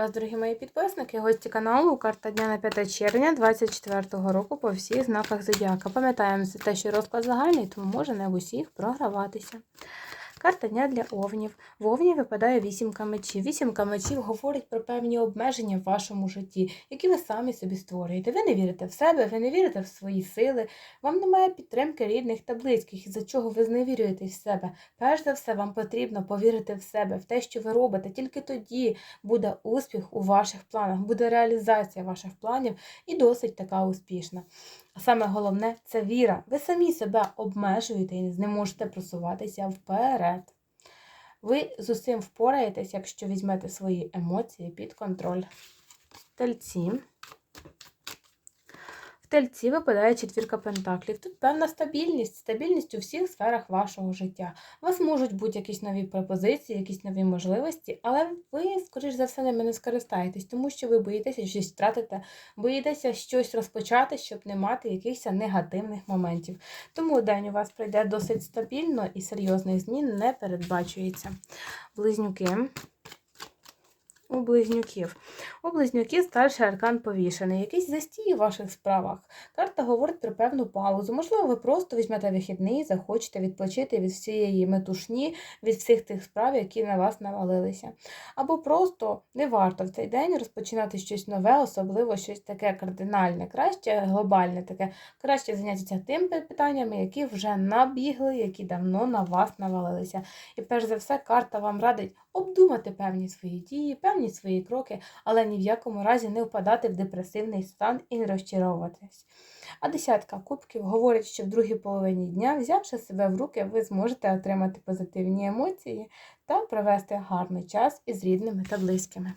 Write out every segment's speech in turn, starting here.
вас, дорогі мої підписники, гості каналу. Карта дня на 5 червня 2024 року по всіх знаках зодіака. Пам'ятаємо це те, що розклад загальний, тому може не в усіх програватися. Карта дня для овнів. В овні випадає вісімка мечів. Вісімка мечів говорить про певні обмеження в вашому житті, які ви самі собі створюєте. Ви не вірите в себе, ви не вірите в свої сили, вам немає підтримки рідних та близьких, із-за чого ви зневірюєтесь в себе. Перш за все, вам потрібно повірити в себе, в те, що ви робите. Тільки тоді буде успіх у ваших планах, буде реалізація ваших планів і досить така успішна. А саме головне це віра. Ви самі себе обмежуєте і не можете просуватися вперед. Ви з усім впораєтесь, якщо візьмете свої емоції під контроль. Тельці. В тельці випадає четвірка пентаклів. Тут певна стабільність, стабільність у всіх сферах вашого життя. У вас можуть бути якісь нові пропозиції, якісь нові можливості, але ви, скоріш за все, ними не скористаєтесь, тому що ви боїтеся щось втратити, боїтеся щось розпочати, щоб не мати якихось негативних моментів. Тому день у вас пройде досить стабільно і серйозних змін не передбачується. Близнюки. У близнюків. У близнюків старший аркан повішений, якийсь застій у ваших справах. Карта говорить про певну паузу. Можливо, ви просто візьмете вихідний, захочете відпочити від всієї метушні, від всіх тих справ, які на вас навалилися. Або просто не варто в цей день розпочинати щось нове, особливо щось таке кардинальне, краще глобальне таке, краще зайнятися тим питаннями, які вже набігли, які давно на вас навалилися. І перш за все, карта вам радить обдумати певні свої дії, певні свої кроки, але ні в якому разі не впадати в депресивний стан і не розчаровуватись. А десятка кубків говорить, що в другій половині дня, взявши себе в руки, ви зможете отримати позитивні емоції та провести гарний час із рідними та близькими.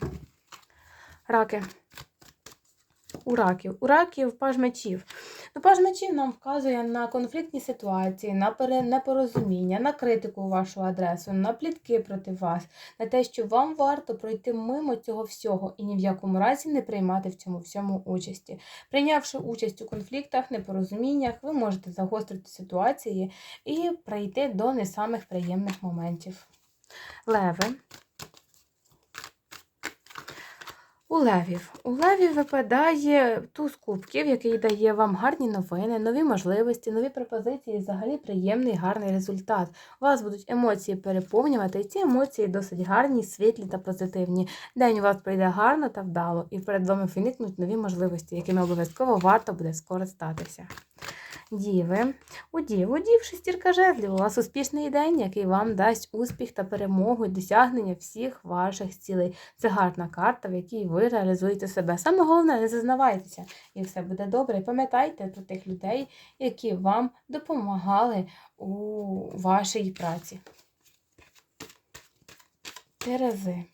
Раки. У раків. У раків паж мечів. Ну, паж мечів нам вказує на конфліктні ситуації, на непорозуміння, на критику вашу адресу, на плітки проти вас, на те, що вам варто пройти мимо цього всього і ні в якому разі не приймати в цьому всьому участі. Прийнявши участь у конфліктах, непорозуміннях, ви можете загострити ситуації і прийти до не самих приємних моментів. Леви. У левів. У левів випадає туз кубків, який дає вам гарні новини, нові можливості, нові пропозиції, і взагалі приємний гарний результат. У вас будуть емоції переповнювати, і ці емоції досить гарні, світлі та позитивні. День у вас пройде гарно та вдало, і перед вами виникнуть нові можливості, якими обов'язково варто буде скористатися. Діви. У дів, у дів шестірка жезлів. У вас успішний день, який вам дасть успіх та перемогу і досягнення всіх ваших цілей. Це гарна карта, в якій ви реалізуєте себе. Саме головне, не зазнавайтеся, і все буде добре. Пам'ятайте про тих людей, які вам допомагали у вашій праці. Терези.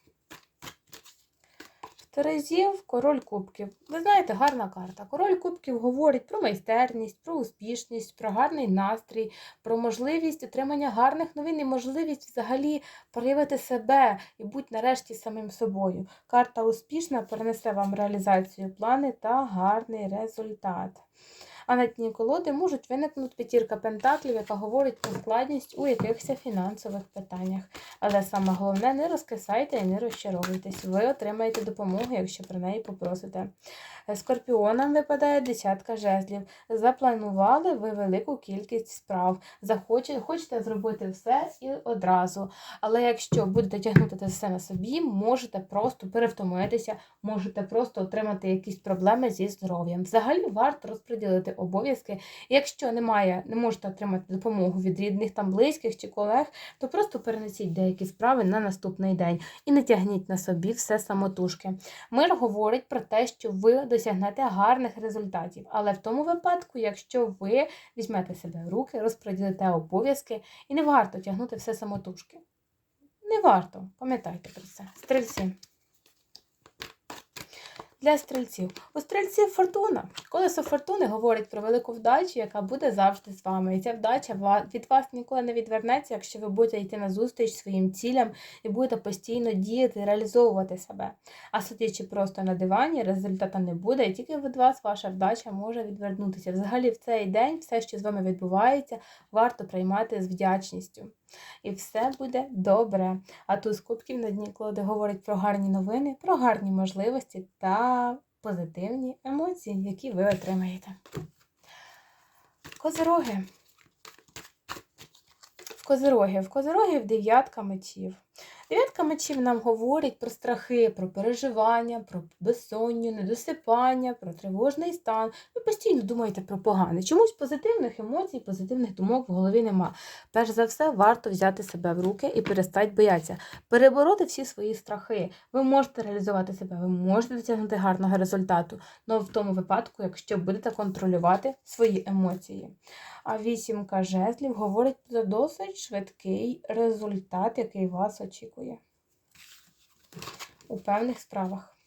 Терезів, король кубків. Ви знаєте, гарна карта. Король кубків говорить про майстерність, про успішність, про гарний настрій, про можливість отримання гарних новин і можливість взагалі проявити себе і бути нарешті самим собою. Карта успішна перенесе вам реалізацію плани та гарний результат. А на дні колоди можуть виникнути п'ятірка пентаклів, яка говорить про складність у якихось фінансових питаннях. Але саме головне, не розкисайте і не розчаровуйтесь. Ви отримаєте допомогу, якщо про неї попросите. Скорпіонам випадає десятка жезлів. Запланували ви велику кількість справ. Захочете, хочете зробити все і одразу. Але якщо будете тягнути це все на собі, можете просто перевтомитися, можете просто отримати якісь проблеми зі здоров'ям. Взагалі варто розподілити обов'язки. Якщо немає, не можете отримати допомогу від рідних там близьких чи колег, то просто перенесіть деякі справи на наступний день і не тягніть на собі все самотужки. Мир говорить про те, що ви досягнете гарних результатів, але в тому випадку, якщо ви візьмете себе в руки, розподілите обов'язки і не варто тягнути все самотужки. Не варто, пам'ятайте про це. Стрільці. Для стрільців. У стрільців фортуна. Колесо фортуни говорить про велику вдачу, яка буде завжди з вами. І ця вдача від вас ніколи не відвернеться, якщо ви будете йти на зустріч своїм цілям і будете постійно діяти, реалізовувати себе. А сидячи просто на дивані, результату не буде, і тільки від вас ваша вдача може відвернутися. Взагалі, в цей день все, що з вами відбувається, варто приймати з вдячністю. І все буде добре. А туз кубків на дні колоди говорить про гарні новини, про гарні можливості та позитивні емоції, які ви отримаєте. Козироги. В козироги. В козирогів дев'ятка мечів. Дев'ятка мечів нам говорить про страхи, про переживання, про безсонню, недосипання, про тривожний стан. Ви постійно думаєте про погане. Чомусь позитивних емоцій, позитивних думок в голові нема. Перш за все, варто взяти себе в руки і перестати боятися, перебороти всі свої страхи. Ви можете реалізувати себе, ви можете досягнути гарного результату, але в тому випадку, якщо будете контролювати свої емоції. А вісімка жезлів говорить про досить швидкий результат, який вас очікує у певних справах.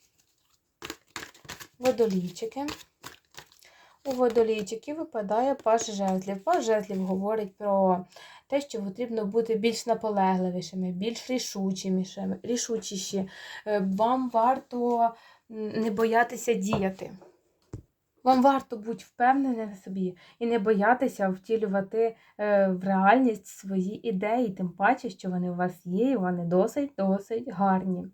Водолійчики. У водолійчиків випадає паш жезлів. Паш жезлів говорить про те, що потрібно бути більш наполегливішими, більш рішучішими, рішучіші. Е, Вам варто не боятися діяти. Вам варто бути впевненим в собі і не боятися втілювати е, в реальність свої ідеї, тим паче, що вони у вас є, і вони досить досить гарні.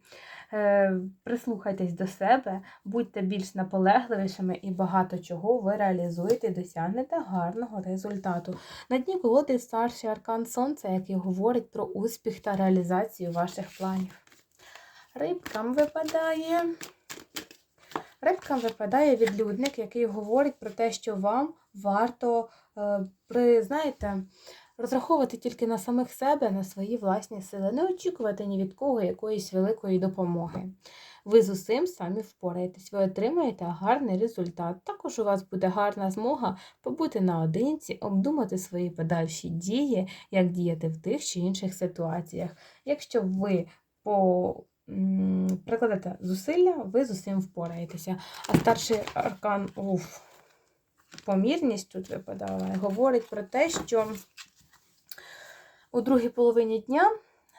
Е, Прислухайтесь до себе, будьте більш наполегливішими і багато чого ви реалізуєте і досягнете гарного результату. На дні колоди старший аркан Сонця, який говорить про успіх та реалізацію ваших планів. Рибкам випадає. Рибкам випадає відлюдник, який говорить про те, що вам варто е, при, знаєте, розраховувати тільки на самих себе, на свої власні сили, не очікувати ні від кого якоїсь великої допомоги. Ви з усім самі впораєтесь, ви отримаєте гарний результат. Також у вас буде гарна змога побути наодинці, обдумати свої подальші дії, як діяти в тих чи інших ситуаціях. Якщо ви по прикладете зусилля, ви з усім впораєтеся. А старший аркан уф, помірність тут випадала, говорить про те, що у другій половині дня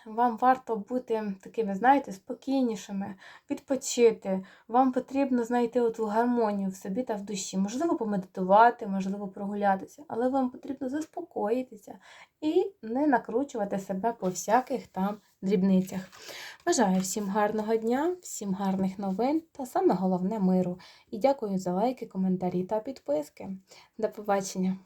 вам варто бути такими, знаєте, спокійнішими, відпочити. Вам потрібно знайти оту гармонію в собі та в душі. Можливо, помедитувати, можливо, прогулятися, але вам потрібно заспокоїтися і не накручувати себе по всяких там дрібницях. Бажаю всім гарного дня, всім гарних новин та саме головне миру. І дякую за лайки, коментарі та підписки. До побачення!